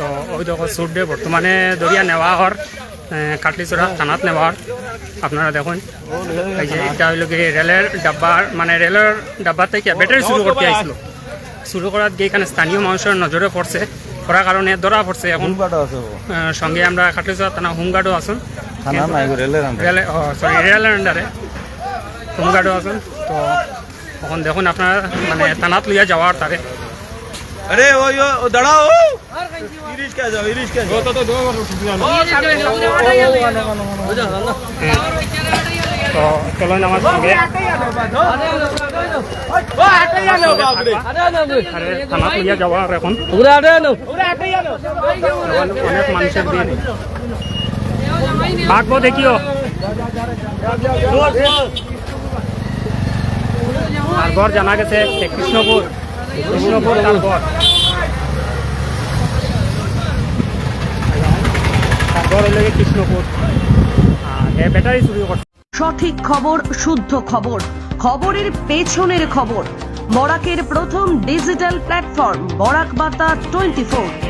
তো ওই দেখো সুট ডে বর্তমানে দরিয়া নেওয়া হর কাটলিচড়া থানাত নেওয়া হর আপনারা দেখুন এই যে এটা হইল কি রেলের ডাব্বার মানে রেলের ডাব্বা থেকে ব্যাটারি শুরু করতে আইছিল শুরু করার গিয়ে এখানে স্থানীয় মানুষের নজরে পড়ছে পড়ার কারণে ধরা পড়ছে এখন সঙ্গে আমরা কাটলিচড়া থানা হোমগার্ডও আছেন সরি রেলের আন্ডারে হোমগার্ডও আছেন তো এখন দেখুন আপনারা মানে থানাত লইয়া যাওয়ার তারে अरे वो यो दड़ा हो इरिश कह जाओ इरिश कह जाओ तो तो दो बार रुक जाओ और सामने वाला आ गया हो जा अल्लाह और चला आ गया तो चलो नमाज़ पढ़ गए ओ आटे आलो बाप रे अरे नंद अरे खाना लिया जाओ अरे कौन पूरा आटे आलो पूरा आटे आलो अनेक मानुष दिए ने भागो देखियो घर जाना कैसे कृष्णपुर সঠিক খবর, শুদ্ধ খবর, খবরের পেছনের খবর। বরাকের প্রথম ডিজিটাল প্ল্যাটফর্ম, বরাক বার্তা টোয়েন্টি ফোর